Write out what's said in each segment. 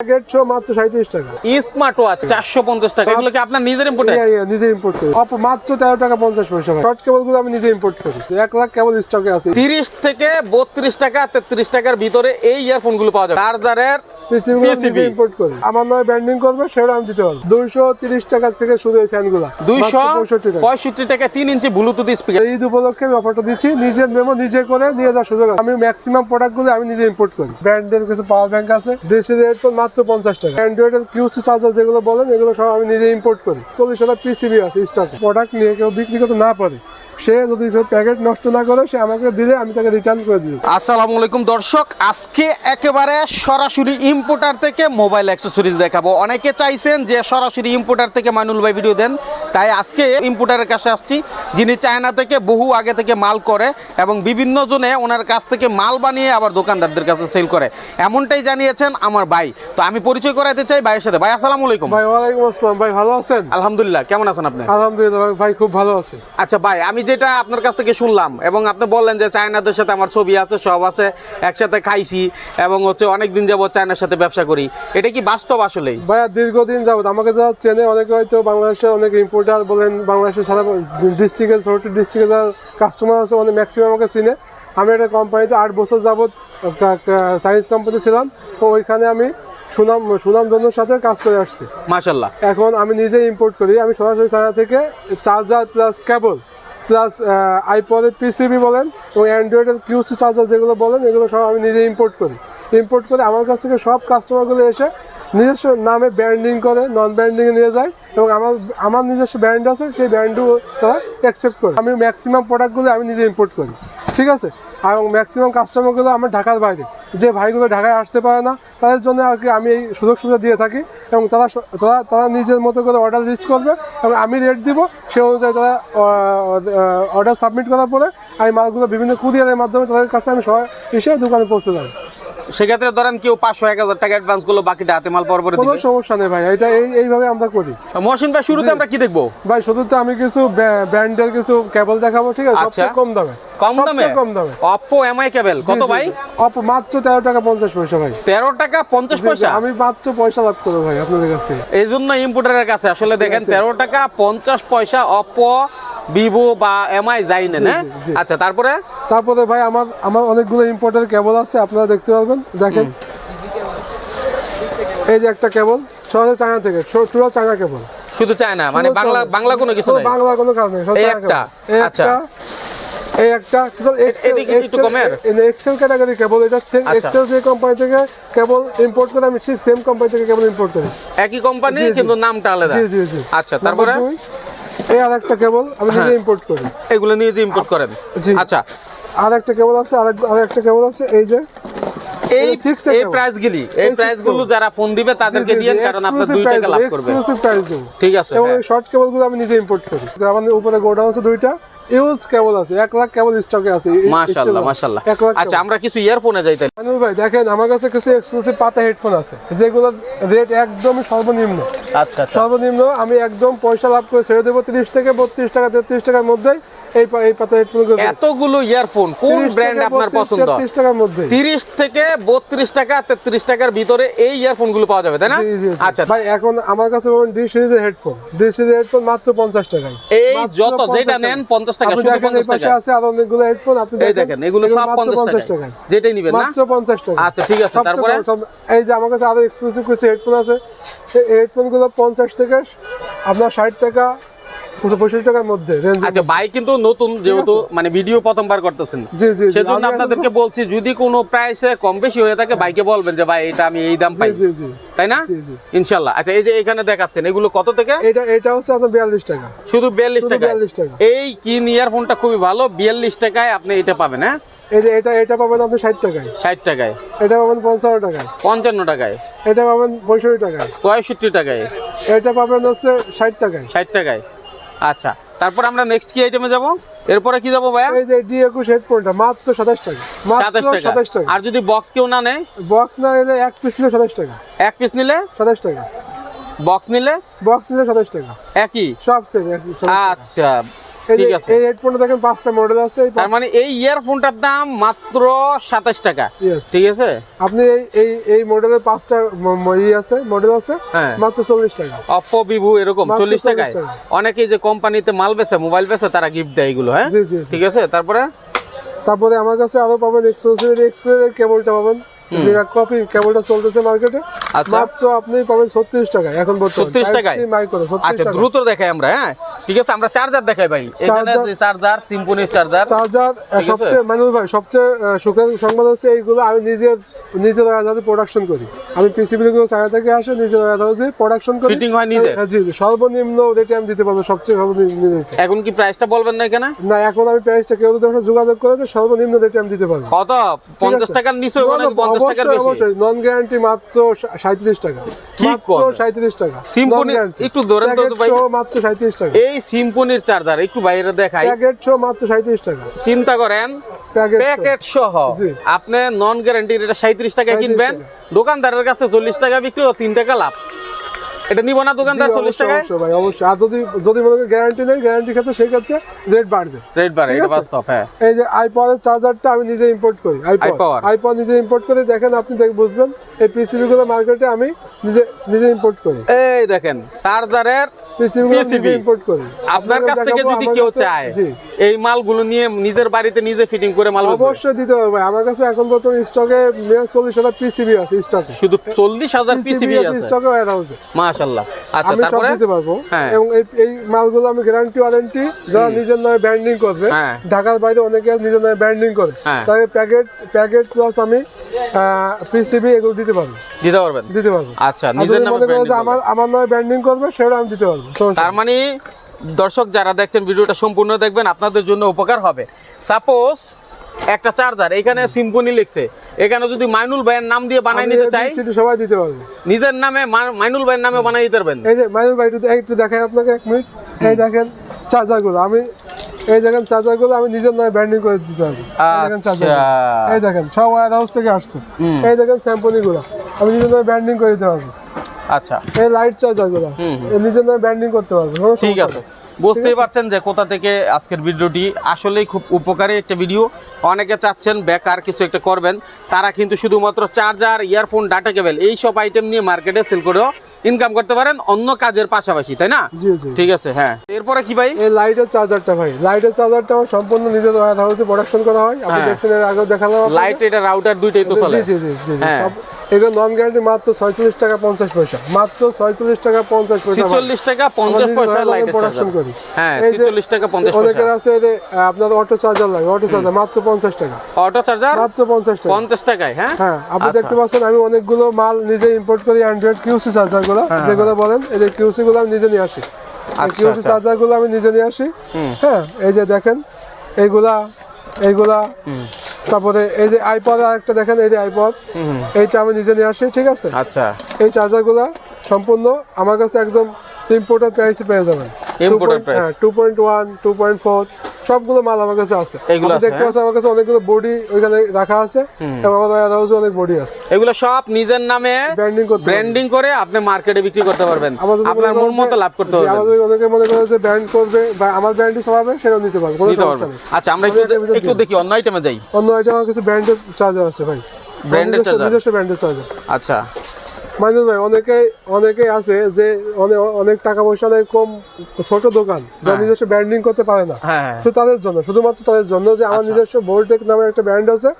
Packet show মাত্র টাকা। Smart watch চারশো পঞ্চাশ টাকা এগুলো কি আপনার নিজের ইম্পোর্টে নিজে ইম্পোর্ট করি। মাত্র তেরো টাকা পঞ্চাশ পয়সা শর্ট কেবলগুলো আমি নিজে ইম্পোর্ট করি। এক লাখ কেবল স্টকে আছে। তিরিশ থেকে বত্রিশ টাকা তেত্রিশ টাকার ভিতরে এই ইয়ারফোনগুলো পাওয়া যায় চার্জারের পিসিবি গুলো PCB নিজে ইম্পোর্ট করি। আমার নয় ব্যান্ডিং করবে সেটা আমি দিতে পারব। দুইশো তিরিশ টাকা থেকে শুরু এই ফ্যানগুলা। দুইশো পঁয়ষট্টি টাকা। তিন ইঞ্চি ব্লুটুথ স্পিকার ঈদ উপলক্ষে আমি অফারটা দিচ্ছি। নিজের মেমো নিজে করে নিয়ে যাওয়ার সুযোগ আমি ম্যাক্সিমাম প্রোডাক্টগুলো আমি নিজে ইম্পোর্ট করি। ব্র্যান্ডের কিছু পাওয়ার ব্যাংক আছে। মাত্র পঞ্চাশ টাকা। অ্যান্ড্রয়েড এর কিউসি চার্জার যেগুলো বলেন, এগুলো সব আমি নিজে ইম্পোর্ট করি। চল্লিশ হাজার পিসিবি আছে স্টার্ট প্রোডাক্ট নিয়ে কেউ বিক্রি করতে না পারে। সে যদি প্যাকেট নষ্ট না করে সে আমাকে দিলে আমি তাকে রিটার্ন করে দিই আসসালামু আলাইকুম দর্শক আজকে একেবারে সরাসরি ইম্পোর্টার থেকে মোবাইল অ্যাক্সেসরিজ দেখাবো। অনেকে চাইছেন যে সরাসরি ইম্পোর্টার থেকে মাইনুল ভাই ভিডিও দেন তাই আজকে ইম্পোর্টারের কাছে আসছি যিনি চায়না থেকে বহু আগে থেকে মাল করে এবং বিভিন্ন জনে ওনার কাছ থেকে মাল বানিয়ে আবার দোকানদারদের কাছে সেল করে। এমনটাই জানিয়েছেন আমার ভাই। তো আমি পরিচয় করাতে চাই ভাইয়ের সাথে। ভাই আসসালামু আলাইকুম। ভাই ওয়ালাইকুম আসসালাম। ভাই ভালো আছেন? আলহামদুলিল্লাহ কেমন আছেন আপনি? আলহামদুলিল্লাহ ভাই খুব ভালো আছে। আচ্ছা ভাই আমি যেটা আপনার কাছ থেকে শুনলাম এবং আপনি বললেন যে চায়নাদের সাথে আমার ছবি আছে সব আছে একসাথে খাইছি এবং হচ্ছে অনেক দিন যাবত চায়নার সাথে ব্যবসা করি। এটা কি বাস্তব আসলেই ভাইয়া দীর্ঘদিন যাবত আমাকে যারা চেনে অনেকে হয়তো বাংলাদেশের অনেক ইম্পোর্টার বলেন বাংলাদেশের সারা ডিস্ট্রিক্টের ছোট ডিস্ট্রিক্টের যারা কাস্টমার আছে অনেক ম্যাক্সিমাম আমাকে চিনে। আমি একটা কোম্পানিতে আট বছর যাবত সায়েন্স কোম্পানি ছিলাম তো ওইখানে আমি সুনাম সুনামধন্যর সাথে কাজ করে আসছি। মাশাল্লাহ এখন আমি নিজে ইম্পোর্ট করি আমি সরাসরি চায়না থেকে চার্জার প্লাস কেবল প্লাস আইপডের পিসিবি বলেন এবং অ্যান্ড্রয়েডের কিউসি চার্জার যেগুলো বলেন, এগুলো সব আমি নিজে ইম্পোর্ট করি। ইম্পোর্ট করে আমার কাছ থেকে সব কাস্টমারগুলো এসে নিজস্ব নামে ব্র্যান্ডিং করে নন ব্র্যান্ডিংয়ে নিয়ে যায় এবং আমার আমার নিজস্ব ব্র্যান্ড আছে, সেই ব্র্যান্ডও তারা অ্যাকসেপ্ট করে। আমি ম্যাক্সিমাম প্রোডাক্টগুলো আমি নিজে ইম্পোর্ট করি। ঠিক আছে? এবং ম্যাক্সিমাম কাস্টমারগুলো আমার ঢাকার বাইরে। যে ভাইগুলো ঢাকায় আসতে পারে না, তাদের জন্য আর কি আমি এই সুযোগ সুবিধা দিয়ে থাকি এবং তারা তারা তারা নিজের মতো করে অর্ডার লিস্ট করবে এবং আমি রেট দিব সে অনুযায়ী তারা অর্ডার সাবমিট করার পরে আমি মালগুলো বিভিন্ন কুরিয়ারের মাধ্যমে তাদের কাছে আমি সবাই এসে দোকানে পৌঁছে যাই সেক্ষেত্রে ধরেন কেউ পাঁচশো এক হাজার টাকা অ্যাডভান্সগুলো বাকিটা হাতে মাল পর পরে কোনো সমস্যা নেই ভাই এটা এইভাবে আমরা করি। মহসিন ভাই শুরুতে আমরা কি দেখব? ভাই শুধু তো আমি কিছু ব্র্যান্ডের কিছু কেবল দেখাবো ঠিক আছে? আচ্ছা। সবচেয়ে কম দামে। কম দামে? কম দামে। অপো এমআই কেবল কত ভাই। অপ মাত্র তেরো টাকা পঞ্চাশ পয়সা ভাই। তেরো টাকা পঞ্চাশ জি, জি, পয়সা? আমি মাত্র পয়সা লাভ করব ভাই আপনাদের কাছ এই জন্য ইম্পোর্টারের কাছে আসলে দেখেন আছে। তেরো টাকা পঞ্চাশ পয়সা অপো ভিভো বা এমআই যাই জি, হ্যাঁ? আচ্ছা তারপরে? তারপরে ভাই আমার আমার অনেকগুলো ইম্পোর্টের কেবল আছে আপনারা দেখতে পারবেন। দেখেন। এই যে একটা কেবল সরাসরি চায়না থেকে টোটাল চায়না কেবল শুধু চায় না মানে বাংলা বাংলা কোনো কিছু নাই। বাংলা কোনো কাজ নেই সব এই একটা? আচ্ছা। এই একটা টোটাল একটু কমের? এক্সেল ক্যাটাগরি কেবল এটা আচ্ছা। এক্সেল যে কোম্পানি থেকে কেবল ইম্পোর্ট করে আমি সেই সেম কোম্পানি থেকে কেবল ইম্পোর্ট করি। একই কোম্পানি। কিন্তু নামটা আলাদা? জি জি জি। আচ্ছা তারপরে? এই আর একটা কেবল আমি নিজে হ্যাঁ। ইম্পোর্ট করি। এগুলো নিয়ে যে ইম্পোর্ট করেন? আচ্ছা আর একটা কেবল আছে আর একটা কেবল আছে এই যে। এই এই কেবল। প্রাইস গুলি এই এই six প্রাইসগুলো কেবল। যারা ফোন দিবে তাদেরকে দিয়েন কারণ আপনার টাকা লাভ দেবো, করবে। exclusive price দেবো। ঠিক আছে এবং হ্যাঁ। শর্ট কেবলগুলো আমি নিজে ইম্পোর্ট করি। আমাদের উপরে গোডাউন আছে দুইটা ইউজ কেবল আছে এক লাখ কেবল স্টকে আছে। মাশাআল্লাহ মাশাআল্লাহ আচ্ছা আমরা কিছু ইয়ারফোনে যাই আনুল ভাই দেখেন আমার কাছে কিছু এক্সক্লুসিভ পাতা হেডফোন আছে যেগুলো রেট একদমই সর্বনিম্ন। আচ্ছা আচ্ছা। সর্বনিম্ন আমি একদম পয়সা লাভ করে ছেড়ে দেবো তিরিশ থেকে বত্রিশ টাকা তেত্রিশ টাকার মধ্যেই। এই এই পাতা এতগুলো ইয়ারফোন কোন ব্র্যান্ড আপনার পছন্দ? তেত্রিশ টাকার মধ্যে। তিরিশ থেকে বত্রিশ টাকা তেত্রিশ টাকার ভিতরে এই ইয়ারফোনগুলো পাওয়া যাবে তাই না। আচ্ছা। ভাই এখন আমার কাছে পাবেন ডি সিরিজের হেডফোন ডি সিরিজের হেডফোন মাত্র পঞ্চাশ টাকায়। এই যত যেটা নেন পঞ্চাশ টাকা শুধু দেখেন এই পঞ্চাশ পাশে টাকা আছে আর অনেকগুলো হেডফোন আপনি এই দেখেন এগুলো সব মাত্র পঞ্চাশ টাকা যেটাই নিবেন না? মাত্র পঞ্চাশ টাকা আচ্ছা, ঠিক আছে, তারপরে? এই যে আমার কাছে আরও এক্সক্লুসিভ কিছু হেডফোন আছে। এই হেডফোনগুলো পঞ্চাশ থেকে আপনার ষাট টাকা পঁয়ষট্টি টাকার মধ্যে আচ্ছা ভাই কিন্তু নতুন যেহেতু মানে ভিডিও প্রথমবার করতেছেন। জি জি জি, সেজন্য আপনাদেরকে বলছি যদি কোনো প্রাইসে কম বেশি হয়ে থাকে বাইকে বলবেন যে ভাই এটা আমি এই দাম পাই। জি জি। জি তাই না? জি জি। আচ্ছা এই যে এখানে দেখাচ্ছেন এগুলো কত থেকে? এটা এটা হচ্ছে আপনার বিয়াল্লিশ টাকা। শুধু বিয়াল্লিশ শুধু টাকা 42 টাকা। এই কিন ইয়ারফোনটা খুবই ভালো। বিয়াল্লিশ টাকায় আপনি এটা পাবেন হ্যাঁ? এই যে এটা এটা পাবেন আপনি ষাট টাকায়। ষাট টাকায়। এটা পাবেন পঞ্চান্ন টাকায়। পঞ্চান্ন টাকায়। এটা পাবেন পঁয়ষট্টি টাকায়। পঁয়ষট্টি টাকায়। এটা পাবেন হচ্ছে ষাট টাকায়। ষাট টাকায়। আচ্ছা তারপর আমরা নেক্সট কি আইটেমে যাব? এরপরে কি যাব ভাইয়া? এই যে ডি একুশ হেডফোনটা মাত্র সাতাশ টাকা। সাতাশ মাত্র টাকা টাকা। আর যদি বক্স কেউ না নেয়? বক্স না নিলে এক পিস নিলে সাতাশ টাকা। এক পিস নিলে? সাতাশ টাকা। বক্স নিলে? বক্স নিলে সাতাশ টাকা। একই? সব সেম একই আচ্ছা। ঠিক আছে। এই হেডফোনটা দেখেন পাঁচটা মডেল আছে তার মানে এই ইয়ারফোনটার দাম মাত্র সাতাশ টাকা। ঠিক আছে? আপনি এই এই মডেলের পাঁচটা ই আছে মডেল আছে হ্যাঁ। মাত্র চল্লিশ টাকা। অপ্পো ভিভো এরকম 40 টাকায়। অনেকেই যে কোম্পানিতে মাল বেচে মোবাইল বেচে তারা গিফট দেয় এগুলো হ্যাঁ। ঠিক আছে? তারপরে? তারপরে আমার কাছে আরও পাবেন এক্সক্লুসিভ এক্সেলের কেবলটা পাবেন। কপি কেবলটা চলতেছে মার্কেটে আচ্ছা। মাত্র আপনি পাবেন ছত্রিশ টাকায় এখন বর্তমানে। 36 টাকায়? আচ্ছা দ্রুত দেখাই আমরা হ্যাঁ? ঠিক আছে আমরা চার্জার দেখাই ভাই। এখানে চার্জার- চার্জার সিম্পনির চার্জার চার্জার সবচেয়ে মানুষ ভাই সবচেয়ে সুখের সংবাদ হচ্ছে এইগুলো আমি নিজে নিজের হাতে প্রোডাকশন করি। আমি পিসিবি গুলো চায়না থেকে আসে নিজের হাতে প্রোডাকশন করি। Fitting হয় নিজে? হ্যাঁ, জি সর্বনিম্ন রেটে আমি দিতে পারব সবচেয়ে সর্বনিম্ন এখন কি প্রাইসটা বলবেন না এখানে? না এখন আমি প্রাইসটা কেউ যদি যোগাযোগ করে তো সর্বনিম্ন রেটে আমি দিতে পারব। কত? পঞ্চাশ টাকার নিচে নাকি পঞ্চাশ টাকার বেশি? নন গ্যারান্টি মাত্র সাঁত্রিশ টাকা। কি মাত্র করেন? সাঁত্রিশ টাকা। Symphony- একটু ধরেন তো ভাই। মাত্র সাঁত্রিশ টাকা। এই সিম্পনির চার্জার? একটু বাইরে দেখাই। প্যাকেট সহ মাত্র সাঁত্রিশ টাকা। চিন্তা করেন প্যাকেট সহ। আপনি নন গ্যারান্টির এটা সাঁত্রিশ টাকা কিনবেন। দোকানদারের কাছে চল্লিশ টাকা বিক্রি ও তিন টাকা লাভ। এটা নিব না দোকানদার চল্লিশ টাকায়? অবশ্যই ভাই অবশ্যই। আর যদি যদি মনে গ্যারান্টি নেই গ্যারান্টি ক্ষেত্রে সেই ক্ষেত্রে রেট বাড়বে। রেট বাড়ে এটা বাস্তব হ্যাঁ। এই যে আইপডের চার্জারটা আমি নিজে ইম্পোর্ট করি আইপড। আইপড নিজে ইম্পোর্ট করে দেখেন আপনি দেখ বুঝবেন। এই পিসিবি গুলো মার্কেটে আমি নিজে নিজে ইম্পোর্ট করি। এই দেখেন চার্জারের পিসিবি আপনার কাছ থেকে যদি কেউ চায় এই মালগুলো নিয়ে নিজের বাড়িতে নিজে ফিটিং করে মাল অবশ্যই দিতে হবে ভাই। আমার কাছে এখন বর্তমানে স্টকে চল্লিশ হাজার পিসিবি আছে স্টকে শুধু চল্লিশ হাজার পিসিবি আছে স্টকে ওয়ার হাউসে মাশাল্লাহ আচ্ছা তারপরে? দিতে পারব। হ্যাঁ। এবং এই এই মালগুলো আমি গ্যারান্টি ওয়ারেন্টি যারা নিজের নামে ব্র্যান্ডিং করবে হ্যাঁ। ঢাকার বাইরে অনেকে নিজের নামে ব্র্যান্ডিং করে। হ্যাঁ। তাকে প্যাকেট প্যাকেট প্লাস আমি পিসিবি এগুলো দিতে পারব। দিতে পারবেন? দিতে পারব। আচ্ছা নিজের নামে আমার আমার ব্র্যান্ডিং করবে সেটা আমি দিতে পারব। তার মানে দর্শক যারা দেখছেন ভিডিওটা সম্পূর্ণ দেখবেন আপনাদের জন্য উপকার হবে। সাপোজ একটা চার্জার এখানে সিম্পনি লিখছে। এখানে যদি মাইনুল ভাইয়ের নাম দিয়ে বানাই নিতে চাই সবাই দিতে পারব। নিজের নামে মাইনুল ভাইয়ের নামে বানাই দিতে পারবেন। এই যে মাইনুল ভাই একটু দেখাই আপনাকে এক মিনিট এই দেখেন চার্জারগুলো আমি এই দেখেন চার্জারগুলো আমি নিজের নামে ব্র্যান্ডিং করে দিতে পারব। এই দেখেন। আচ্ছা। সব ওয়ার হাউস থেকে আসছে। এই দেখেন আমি নিজের নামে ব্র্যান্ডিং করে দিতে পারব। আচ্ছা। এই লাইট চার্জারগুলো। এই নিজের নামে ব্র্যান্ডিং করতে পারব ঠিক আছে। বুঝতেই পারছেন যে কোথা থেকে আজকের ভিডিওটি আসলেই খুব উপকারী একটা ভিডিও অনেকে চাচ্ছেন বেকার কিছু একটা করবেন। তারা কিন্তু শুধুমাত্র চার্জার ইয়ারফোন ডাটা কেবল এই সব আইটেম নিয়ে মার্কেটে সেল করেও ইনকাম করতে পারেন অন্য কাজের পাশাপাশি তাই না? ঠিক আছে হ্যাঁ। এরপরে কি ভাই? এই লাইটের চার্জারটা ভাই। লাইটের চার্জারটা সম্পূর্ণ নিজের ওয়ার হাউসে প্রোডাকশন করা হয়। আপনি হ্যাঁ। দেখছেন এর আগেও দেখালাম লাইট এটা রাউটার দুইটাই তো চলে। হ্যাঁ। এগুলো নন গ্যারান্টি মাত্র ছয়চল্লিশ টাকা পঞ্চাশ পয়সা। মাত্র ছয়চল্লিশ টাকা পঞ্চাশ পয়সা। ছিচল্লিশ টাকা পঞ্চাশ পয়সা প্রোডাকশন করি। হ্যাঁ ছিচল্লিশ টাকা পঞ্চাশ অনেকের আছে যে আপনার অটো চার্জার লাগে অটো চার্জার মাত্র পঞ্চাশ টাকা। অটো চার্জার মাত্র পঞ্চাশ টাকা। পঞ্চাশ টাকায় হ্যাঁ? হ্যাঁ আপনি আচ্ছা। দেখতে পাচ্ছেন আমি অনেকগুলো মাল নিজে ইম্পোর্ট করি অ্যান্ড্রয়েড কিউসি চার্জারগুলো হ্যাঁ, যেগুলো বলেন এই যে কিউসি গুলো আমি নিজে নিয়ে আসি। আচ্ছা, কিউসি আচ্ছা। চার্জারগুলো আমি নিজে নিয়ে আসি। হ্যাঁ এই যে দেখেন এইগুলা এইগুলা। তারপরে এই যে আইপড একটা দেখেন এই যে আইপড এইটা আমি নিজে নিয়ে আসি ঠিক আছে? আচ্ছা। এই চার্জারগুলো সম্পূর্ণ আমার কাছে একদম ইম্পোর্টার প্রাইসে পেয়ে যাবেন। ইম্পোর্টার প্রাইস হ্যাঁ two point one two point four সবগুলো মাল আমার কাছে আছে। আছে, দেখতে হ্যাঁ? পাচ্ছেন আমার কাছে অনেকগুলো বডি ওইখানে রাখা আছে এবং আমার ওয়ার হাউসে অনেক বডি আছে। এগুলো সব নিজের নামে ব্র্যান্ডিং করতে ব্র্যান্ডিং করে আপনি মার্কেটে বিক্রি করতে পারবেন। আপনার মনে মতো লাভ করতে পারবেন। আমাদের অনেকে মনে করে যে ব্র্যান্ড করবে বা আমার ব্র্যান্ডই চালাবে সেটাও নিতে পারবে কোনো সমস্যা নেই। আচ্ছা আমরা একটু একটা দেখি অন্য আইটেমে যাই। অন্য আইটেম আমার কাছে ব্র্যান্ডের চার্জার আছে ভাই। নিজস্ব- charger? নিজস্ব ব্র্যান্ডের চার্জার আচ্ছা। মাইনুল ভাই অনেকেই অনেকেই আছে যে অনেক অনেক টাকা পয়সা অনেক কম ছোট দোকান যারা হ্যাঁ। নিজস্ব ব্র্যান্ডিং করতে পারে না। হ্যাঁ হ্যাঁ। তো তাদের জন্য শুধুমাত্র তাদের জন্য যে আমার আচ্ছা। নিজস্ব ভোল্টেক নামে একটা ব্র্যান্ড আছে।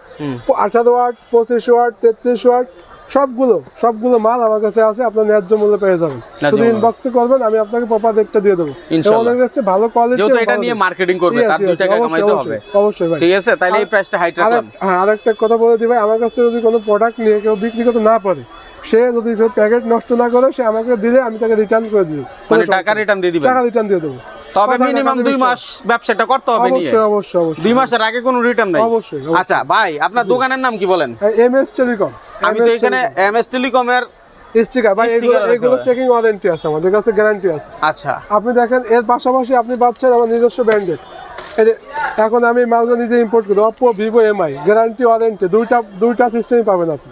আঠারো ওয়াট পঁচিশ ওয়াট তেত্রিশ ওয়াট সবগুলো সবগুলো মাল আমার কাছে আছে আপনার ন্যায্য মূল্যে পেয়ে যাবেন। শুধু। ইনবক্সে করবেন আমি আপনাকে প্রপার রেটটা দিয়ে দেবো। অনেক হচ্ছে ভালো কোয়ালিটি যেহেতু এটা নিয়ে মার্কেটিং করবে তার টাকা কামাইতে হবে। অবশ্যই ভাই। ঠিক আছে তাহলে এই প্রাইসটা হাইট রাখলাম হ্যাঁ আরেকটা কথা বলে দিই ভাই আমার কাছে যদি কোনো প্রোডাক্ট নিয়ে কেউ বিক্রি করতে না পারে সে যদি প্যাকেট নষ্ট না করে সে আমাকে দিলে আমি তাকে রিটার্ন করে দিই মানে টাকা রিটার্ন দিয়ে দিবেন? টাকা রিটার্ন দিয়ে দেবো। তবে মিনিমাম দুই মাস ব্যবসাটা করতে হবে নিয়ে। অবশ্যই অবশ্যই অবশ্যই। দুই মাসের আগে কোনো রিটার্ন নাই? অবশ্যই। আচ্ছা ভাই আপনার দোকানের নাম কি বলেন? এম এস টেলিকম আমি তো এখানে এম এস টেলিকমের স্টিকার ভাই এগুলো এগুলো চেকিং ওয়ারেন্টি আছে আমাদের কাছে গ্যারান্টি আছে। আচ্ছা। আপনি দেখেন এর পাশাপাশি আপনি পাচ্ছেন আমার নিজস্ব ব্র্যান্ডের এখন আমি মালগুলো নিজে ইম্পোর্ট করি Oppo Vivo MI guarantee warranty দুইটা দুইটা সিস্টেমই পাবেন আপনি।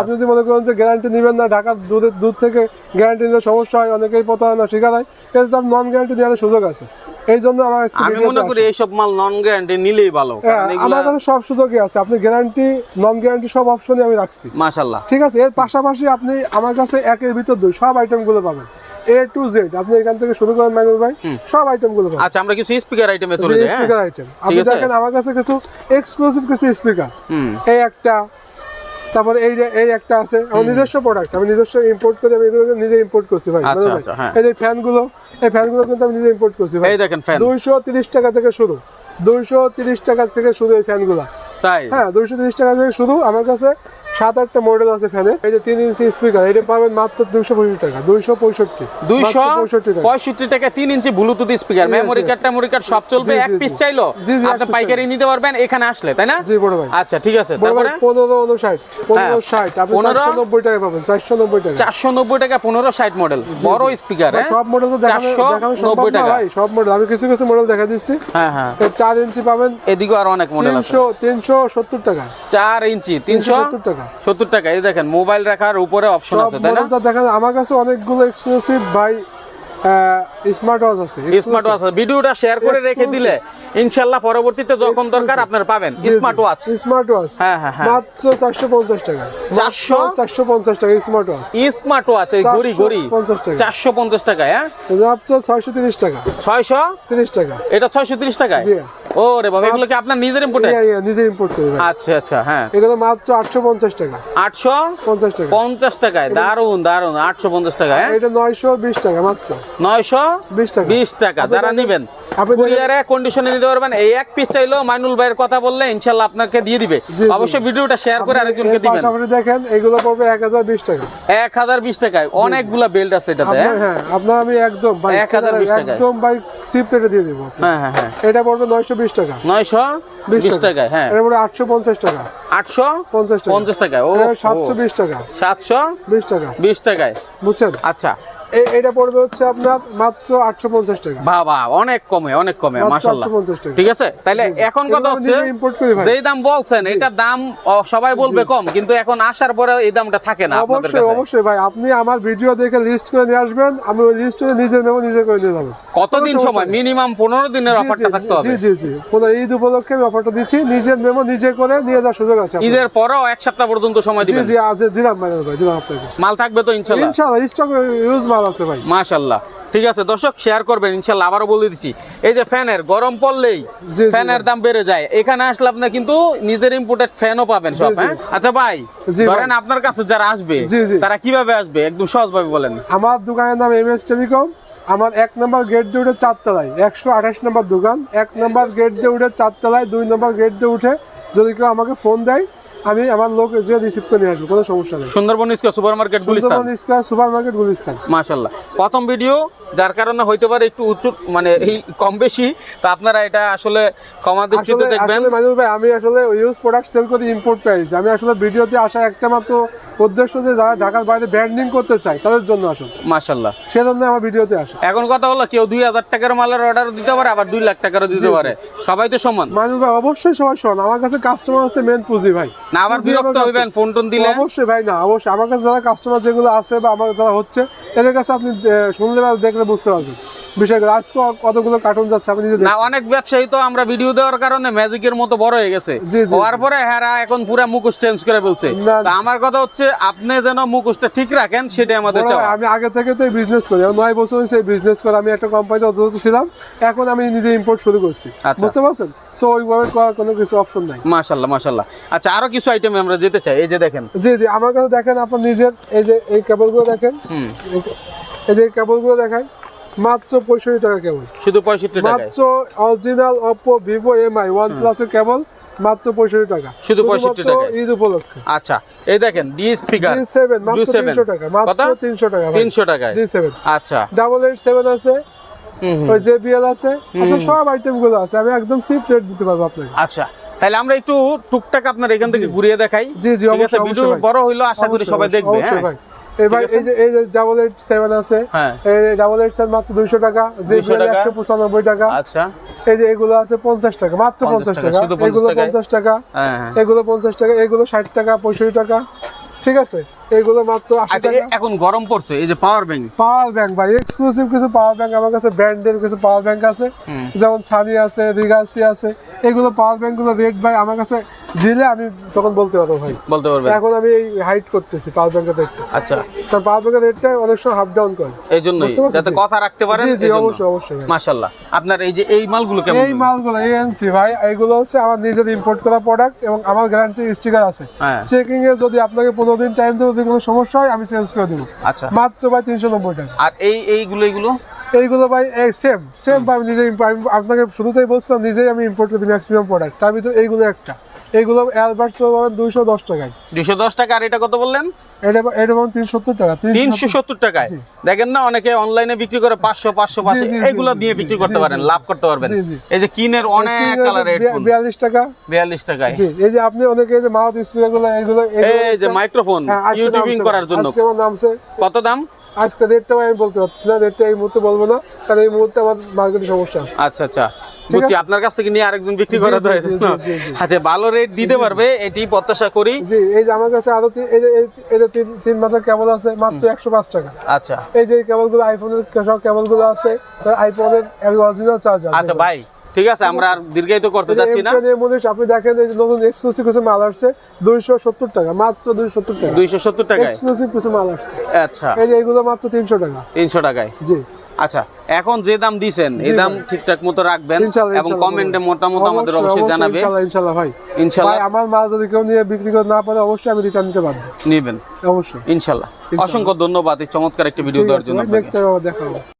আপনি যদি মনে করেন যে গ্যারান্টি নেবেন না ঢাকার দূরের দূর থেকে গ্যারান্টি নিলে সমস্যা হয় অনেকেই প্রতারণা শিকার হয় কিন্তু তার নন গ্যারান্টি দেওয়ার সুযোগ আছে। এই জন্য আমার আমি মনে করি এইসব মাল নন গ্যারান্টি নিলেই ভালো হ্যাঁ, আমার কাছে সব সুযোগই আছে। আপনি গ্যারান্টি নন গ্যারান্টি সব অপশনই আমি রাখছি। মাশাল্লাহ ঠিক আছে এর পাশাপাশি আপনি আমার কাছে একের ভিতর দুই সব আইটেমগুলো পাবেন। এ টু জেড আপনি এখান থেকে শুরু করেন মাইনুল ভাই সব আইটেমগুলো পাবেন। আচ্ছা আমরা কিছু স্পিকার আইটেমে চলে যাই হ্যাঁ। স্পিকার আইটেম আপনি? দেখেন আমার কাছে কিছু এক্সক্লুসিভ কিছু স্পিকার এই একটা তারপরে এই যে এই একটা আছে আমার নিজস্ব প্রোডাক্ট আমি নিজস্ব ইম্পোর্ট করে আমি এগুলো নিজে ইম্পোর্ট করছি ভাই আচ্ছা। আচ্ছা, হ্যাঁ। এই যে ফ্যানগুলো এই ফ্যানগুলো কিন্তু আমি নিজে ইম্পোর্ট করছি ভাই। এই দেখেন ফ্যান। দুইশো তিরিশ টাকা থেকে শুরু দুইশো তিরিশ টাকা থেকে শুরু এই ফ্যান ফ্যানগুলো। তাই? হ্যাঁ দুইশো তিরিশ টাকা থেকে শুরু আমার কাছে সাত আটটা মডেল আছে ফ্যানে এই যে তিন ইঞ্চি স্পিকার এটা পাবেন মাত্র দুইশো পঁয়ষট্টি টাকা দুইশো পঁয়ষট্টি। দুইশো পঁয়ষট্টি টাকা। তিন inch Bluetooth speaker memory card card সব চলবে। এক পিস চাইলো আপনি পাইকারি নিতে পারবেন এখানে আসলে তাই না? জি বড় ভাই। আচ্ছা ঠিক আছে। তারপরে? পনেরো উনষাট পনেরো ষাট আপনি পনেরো? চারশো নব্বই টাকা পাবেন চারশো নব্বই টাকা। চারশো নব্বই টাকা পনেরো ষাট মডেল বড় স্পিকার ভাই, সব মডেল তো চারশো নব্বই টাকা। সব মডেল আমি কিছু কিছু মডেল দেখা দিচ্ছি। হ্যাঁ হ্যাঁ। চার ইঞ্চি পাবেন এদিকে আরও অনেক মডেল আছে। তিনশো তিনশো সত্তর টাকা। চার ইঞ্চি তিনশো সত্তর টাকা। সত্তর টাকা। এই দেখেন মোবাইল রাখার উপরে অপশন আছে তাই না? দেখা যায় আমার কাছে অনেকগুলো এক্সক্লুসিভ ভাই স্মার্ট ওয়াচ আছে। স্মার্ট ওয়াচ ভিডিওটা শেয়ার করে রেখে দিলে ইনশাল্লাহ পরবর্তীতে যখন দরকার আপনারা পাবেন। স্মার্ট ওয়াচ স্মার্ট ওয়াচ হ্যাঁ হ্যাঁ হ্যাঁ। মাত্র চারশো পঞ্চাশ টাকা। চারশো? চারশো পঞ্চাশ টাকা স্মার্ট ওয়াচ স্মার্ট ওয়াচ এই ঘড়ি ঘড়ি। 450 টাকা। টাকা হ্যাঁ? মাত্র ছয়শো তিরিশ টাকা। ছয়শো? তিরিশ টাকা। এটা ছয়শো তিরিশ টাকায়? জি। ও রে বাবা এগুলো কি আপনার নিজের ইম্পোর্টে ইয়া, নিজে ইম্পোর্ট করি আচ্ছা আচ্ছা হ্যাঁ। এগুলো মাত্র আটশো পঞ্চাশ টাকা। আটশো পঞ্চাশ টাকা। পঞ্চাশ টাকায় দারুণ দারুণ আটশো পঞ্চাশ টাকা হ্যাঁ? এটা নয়শো বিশ টাকা মাত্র। নয়শো বিশ টাকা। বিশ টাকা যারা নিবেন। কুরিয়ারে কন্ডিশনে নিতে পারবেন এই এক পিস চাইলেও মাইনুল ভাইয়ের কথা বললে ইনশাল্লাহ আপনাকে দিয়ে দিবে। অবশ্যই ভিডিওটা শেয়ার করে আরেকজনকে দিবেন। দেখেন এগুলো পড়বে এক হাজার বিশ টাকা। এক হাজার বিশ টাকায়। অনেকগুলা বেল্ট আছে এটাতে হ্যাঁ? হ্যাঁ আপনার আমি একদম ভাই 1020 টাকায়। একদম ভাই সিপ রেটে দিয়ে দিব। হ্যাঁ হ্যাঁ হ্যাঁ। এটা পড়বে নয়শো বিশ টাকা। নয়শো বিশ টাকায় হ্যাঁ। এটা পড়বে আটশো পঞ্চাশ টাকা। আটশো পঞ্চাশ টাকা। পঞ্চাশ টাকায়। ও। সাতশো বিশ টাকা। সাতশো বিশ টাকা। বিশ টাকায়। বুঝছেন? আচ্ছা। এটা পড়বে হচ্ছে আপনার মাত্র আটশো পঞ্চাশ টাকা। বাবা অনেক কমে অনেক কমে 850। ঠিক আছে? তাহলে এখন কথা হচ্ছে নিজে করি। যেই দাম বলছেন এটা দাম সবাই বলবে কম কিন্তু এখন আসার পরে এই দামটা থাকে না আপনাদের অবশ্যই কাছে। অবশ্যই ভাই আপনি আমার ভিডিও দেখে লিস্ট করে নিয়ে আসবেন আমি ওই লিস্ট নিজে নেব নিজে করে নিয়ে যাব। কতদিন সময়? মিনিমাম পনেরো দিনের অফারটা থাকতে হবে। জি জি জি ঈদ উপলক্ষে আমি অফারটা দিচ্ছি নিজের মেমো নিজে করে নিয়ে যাওয়ার সুযোগ আছে ঈদের পরেও এক সপ্তাহ পর্যন্ত সময় জি দিবেন। জি আজ দিলাম ভাই দিলাম আপনাকে। মাল থাকবে তো ইনশাল্লাহ ইনশাআল্লাহ স্টক ইউজ মাল আছে ভাই। মাশাল্লাহ ঠিক আছে দর্শক শেয়ার করবেন ইনশাল্লাহ আবারও বলে দিচ্ছি। এই যে ফ্যানের গরম পড়লেই ফ্যানের দাম বেড়ে যায়। এখানে আসলে আপনি কিন্তু নিজের ইম্পোর্টেড ফ্যানও পাবেন সব হ্যাঁ? আচ্ছা ভাই ধরেন আপনার কাছে যারা আসবে। তারা কীভাবে আসবে? একদম সহজভাবে বলেন। আমার দোকানের নাম এম এস টেলিকম আমার এক নম্বর গেট দিয়ে উঠে চারতলায় একশো আঠাশ নম্বর দোকান। এক নম্বর গেট দিয়ে উঠে চারতলায় দুই নম্বর গেট দিয়ে উঠে যদি কেউ আমাকে ফোন দেয় আমি আমার লোক যে রিসিভ করে আসব কোনো সমস্যা নেই। Sundarban square super market Gulistan. Sundarban square super market Gulistan. মাশাল্লাহ প্রথম ভিডিও যার কারণে হইতে পারে একটু উচ্চ মানে এই কম বেশি তো আপনারা এটা আসলে ক্ষমা দৃষ্টিতে দেখবেন। মানুষ ভাই আমি আসলে ইউজ প্রোডাক্ট সেল করে ইম্পোর্ট প্রাইস আমি আসলে ভিডিওতে আসা একটা মাত্র উদ্দেশ্য যে যারা ঢাকার বাইরে ব্র্যান্ডিং করতে চাই তাদের জন্য আসুন। মাশাল্লাহ সেজন্য আমার ভিডিওতে আসা এখন কথা হলো কেউ দুই হাজার টাকার মালের অর্ডার দিতে পারে আবার দুই লাখ টাকারও দিতে। পারে। সবাই তো সমান। মানুষ ভাই অবশ্যই সবাই সমান। আমার কাছে কাস্টমার হচ্ছে মেন পুঁজি ভাই। না আবার বিরক্ত হইবেন ফোন টোন দিলে? অবশ্যই ভাই না অবশ্যই। আমার কাছে যারা কাস্টমার যেগুলো আছে বা আমার যারা হচ্ছে এদের কাছে আপনি শুনলে বা দেখলে বুঝতে পারবেন। আজকে কতগুলো কার্টুন যাচ্ছে আপনি নিজে না অনেক ব্যবসায়ী তো আমরা ভিডিও দেওয়ার কারণে ম্যাজিকের মতো বড় হয়ে গেছে। হওয়ার পরে হেরা এখন পুরা মুখোশ চেঞ্জ করে বলছে। আমার কথা হচ্ছে আপনি যেন মুখোশটা ঠিক রাখেন সেটাই আমাদের আমি আগে থেকে তো বিজনেস করি। নয় বছর হয়েছে বিজনেস করে আমি একটা কোম্পানিতে ছিলাম। এখন আমি নিজে ইম্পোর্ট শুরু করছি। আচ্ছা। বুঝতে পারছেন? সো ওইভাবে কোনো কিছু অপশন নাই। আচ্ছা আরও কিছু আইটেম আমরা যেতে চাই। এই যে দেখেন। জি জি আমার কাছে দেখেন আপনার নিজের এই যে এই কেবলগুলো দেখেন। এই যে কেবলগুলো দেখায় মাত্র পঁয়ষট্টি টাকা কেবল। শুধু পঁয়ষট্টি মাত্র original Oppo Vivo MI one প্লাসের কেবল মাত্র পঁয়ষট্টি টাকা। শুধু 65 শুধুমাত্র টাকায়। ঈদ উপলক্ষে। আচ্ছা এই দেখেন ডি সেভেন মাত্র তিনশো টাকা মাত্র তিনশো টাকা তিনশো টাকায়? জি সেভেন আচ্ছা। ডাবল এইট সেভেন আছে। ওই জেবিএল আছে সব আইটেমগুলো আছে আমি একদম রেট দিতে পারব আপনাকে। আচ্ছা তাহলে আমরা একটু টুকটাক আপনার এখান থেকে ঘুরিয়ে দেখাই। জি, জি, অবশ্যই, ভিডিও বড় হইল আশা করি সবাই দেখবে হ্যাঁ? ভাই এই যে এই যে ডাবল এইট সেভেন আছে হ্যাঁ। এই ডাবল এইট সেভেন মাত্র দুইশো টাকা জেবিএল। একশো পঁচানব্বই টাকা। আচ্ছা। এই যে এগুলো আছে পঞ্চাশ টাকা মাত্র পঞ্চাশ টাকা, টাকা। শুধু 50 এগুলো পঞ্চাশ টাকা। হ্যাঁ হ্যাঁ। এগুলো পঞ্চাশ টাকা এগুলো ষাট টাকা পঁয়ষট্টি টাকা। ঠিক আছে? এগুলো মাত্র আচ্ছা এখন গরম পড়ছে এই যে পাওয়ার ব্যাংক পাওয়ার ব্যাংক ভাই এক্সক্লুসিভ কিছু পাওয়ার ব্যাংক আমার কাছে ব্র্যান্ডের কিছু পাওয়ার ব্যাংক আছে। যেমন ছানি আছে রিগাসি আছে এগুলো পাওয়ার রেট ভাই আমার কাছে দিলে আমি তখন বলতে পারব ভাই। বলতে পারবেন। এখন আমি হাইট করতেছি পাওয়ার ব্যাংকের রেটটা আচ্ছা। কারণ পাওয়ার ব্যাংকের রেটটা অনেক সময় হাফ ডাউন করে। এই জন্যই যাতে কথা রাখতে পারেন জি জি অবশ্যই অবশ্যই। মাশাল্লাহ আপনার এই যে এই মালগুলো কেমন? এই মালগুলো এএনসি ভাই এগুলো হচ্ছে আমার নিজের ইম্পোর্ট করা প্রোডাক্ট এবং আমার গ্যারান্টি স্টিকার আছে। হ্যাঁ। চেকিং এ যদি আপনাকে পনেরো দিন টাইম দেবো যদি কোনো সমস্যা হয় আমি চেঞ্জ করে দেবো। আচ্ছা। মাত্র ভাই তিনশো নব্বই টাকা। আর এই এইগুলো এইগুলো এইগুলো ভাই সেম সেম আমি নিজে আপনাকে শুরুতেই বলছিলাম নিজেই আমি ইম্পোর্ট করি ম্যাক্সিমাম প্রোডাক্ট তার ভিতরে এইগুলো একটা। পাবেন দুইশো দশ টাকায়। দুইশো দশ টাকা আর এটা কত বললেন? এটা এটা পাবেন তিনশো সত্তর টাকা তিনশো সত্তর। টাকায়। দেখেন না অনেকে অনলাইনে বিক্রি করে পাঁচশো পাঁচশো পাঁচশো জি, দিয়ে বিক্রি করতে পারেন লাভ করতে পারবেন। এই যে কিনের অনেক কালার বিয়াল্লিশ টাকা। বিয়াল্লিশ টাকায়। এই যে আপনি অনেকে যে মাউথ স্পিকারগুলো এই যে মাইক্রোফোন হ্যাঁ, আজকে ইউটিউবিং করার জন্য। কত দাম? আজকে রেটটা আমি বলতে পারছি না রেটটা এই মুহূর্তে বলব না কারণ এই মুহূর্তে আমার মার্কেটে সমস্যা আচ্ছা আচ্ছা। বুঝছি আপনার কাছ থেকে নিয়ে আরেকজন বিক্রি করা তো হয়েছে। আচ্ছা ভালো রেট দিতে পারবে এটি প্রত্যাশা করি। জি এই যে আমার কাছে আরও এই যে এই- এই যে তিন তিন মাথার কেবল আছে মাত্র একশো পাঁচ টাকা। আচ্ছা। এই যে কেবলগুলো আইফোনের সব কেবলগুলো আছে আইফোনের অরিজিনাল চার্জার আচ্ছা ভাই ঠিক আছে আমরা আর দীর্ঘায়িত করতে যাচ্ছি না। আপনি দেখেন এই নতুন এক্সক্লুসিভ কিছু মাল আসছে দুইশো সত্তর টাকা মাত্র দুইশো সত্তর টাকা। দুইশো সত্তর টাকায়? এক্সক্লুসিভ কিছু মাল আসছে। আচ্ছা। এই যে এগুলো মাত্র তিনশো টাকা। তিনশো টাকায়? জি। আচ্ছা এখন যে দাম দিছেন এই দাম ঠিকঠাক মতো রাখবেন এবং কমেন্টে। মতামত আমাদের অবশ্যই, জানাবে ইনশাল্লাহ ভাই। ইনশাল্লাহ। ভাই আমার মাল যদি কেউ নিয়ে বিক্রি করতে না পারে অবশ্যই আমি রিটার্ন নিতে পারব নেবেন। অবশ্যই। ইনশাল্লাহ। অসংখ্য ধন্যবাদ এই চমৎকার একটি ভিডিও দেওয়ার জন্য আপনাকে। নেক্সট দেখা হবে।